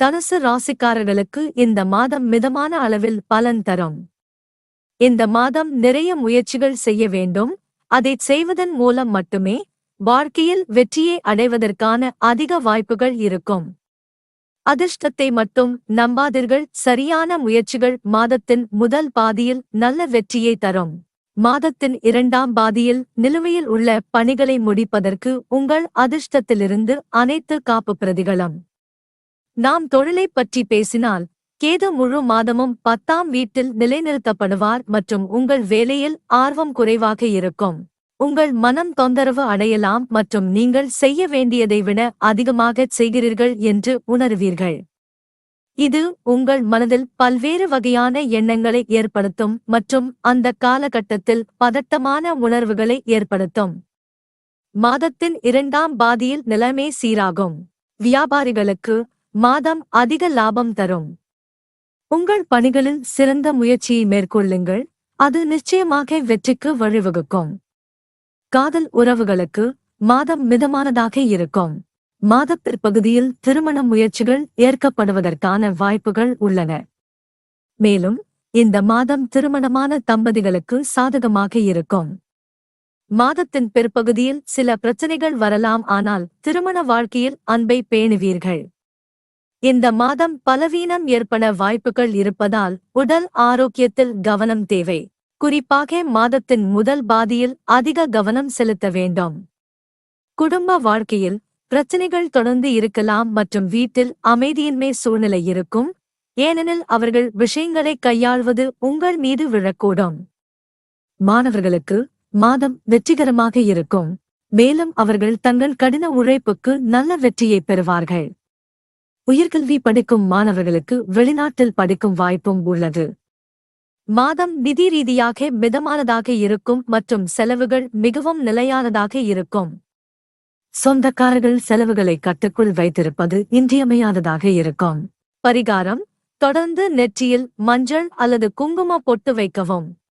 தனுசு ராசிக்காரர்களுக்கு இந்த மாதம் மிதமான அளவில் பலன் தரும். இந்த மாதம் நிறைய முயற்சிகள் செய்ய வேண்டும். அதைச் செய்வதன் மூலம் மட்டுமே வாழ்க்கையில் வெற்றியை அடைவதற்கான அதிக வாய்ப்புகள் இருக்கும். அதிர்ஷ்டத்தை மட்டும் நம்பாதீர்கள். சரியான முயற்சிகள் மாதத்தின் முதல் பாதியில் நல்ல வெற்றியை தரும். மாதத்தின் இரண்டாம் பாதியில் நிலுவையில் உள்ள பணிகளை முடிப்பதற்கு உங்கள் அதிர்ஷ்டத்திலிருந்து அனைத்து காப்பு பிரதிகளும். நாம் தொழிலைப் பற்றி பேசினால் கேது முழு மாதமும் பத்தாம் வீட்டில் நிலைநிறுத்தப்படுவார் மற்றும் உங்கள் வேலையில் ஆர்வம் குறைவாக இருக்கும். உங்கள் மனம் தொந்தரவு அடையலாம் மற்றும் நீங்கள் செய்ய வேண்டியதை விட அதிகமாகச் செய்கிறீர்கள் என்று உணர்வீர்கள். இது உங்கள் மனதில் பல்வேறு வகையான எண்ணங்களை ஏற்படுத்தும் மற்றும் அந்த காலகட்டத்தில் பதட்டமான உணர்வுகளை ஏற்படுத்தும். மாதத்தின் இரண்டாம் பாதியில் நிலைமை சீராகும். வியாபாரிகளுக்கு மாதம் அதிக லாபம் தரும். உங்கள் பணிகளில் சிறந்த முயற்சியை மேற்கொள்ளுங்கள். அது நிச்சயமாக வெற்றிக்கு வழிவகுக்கும். காதல் உறவுகளுக்கு மாதம் மிதமானதாக இருக்கும். மாதப் பிற்பகுதியில் திருமண முயற்சிகள் ஏற்கப்படுவதற்கான வாய்ப்புகள் உள்ளன. மேலும் இந்த மாதம் திருமணமான தம்பதிகளுக்கு சாதகமாக இருக்கும். மாதத்தின் பிற்பகுதியில் சில பிரச்சனைகள் வரலாம் ஆனால் திருமண வாழ்க்கையில் அன்பை பேணுவீர்கள். இந்த மாதம் பலவீனம் ஏற்பட வாய்ப்புகள் இருப்பதால் உடல் ஆரோக்கியத்தில் கவனம் தேவை. குறிப்பாக மாதத்தின் முதல் பாதியில் அதிக கவனம் செலுத்த வேண்டும். குடும்ப வாழ்க்கையில் பிரச்சனைகள் தொடர்ந்து இருக்கலாம் மற்றும் வீட்டில் அமைதியின்மை சூழ்நிலை இருக்கும். ஏனெனில் அவர்கள் விஷயங்களை கையாள்வது உங்கள் மீது விழக்கூடும். மாணவர்களுக்கு மாதம் வெற்றிகரமாக இருக்கும். மேலும் அவர்கள் தங்கள் கடின உழைப்புக்கு நல்ல வெற்றியை பெறுவார்கள். உயர்கல்வி படிக்கும் மாணவர்களுக்கு வெளிநாட்டில் படிக்கும் வாய்ப்பும் உள்ளது. மாதம் நிதி ரீதியாக மிதமானதாக இருக்கும் மற்றும் செலவுகள் மிகவும் நிலையானதாக இருக்கும். சொந்தக்காரர்கள் செலவுகளை கட்டுக்குள் வைத்திருப்பது இன்றியமையாததாக இருக்கும். பரிகாரம் தொடர்ந்து நெற்றியில் மஞ்சள் அல்லது குங்கும பொட்டு வைக்கவும்.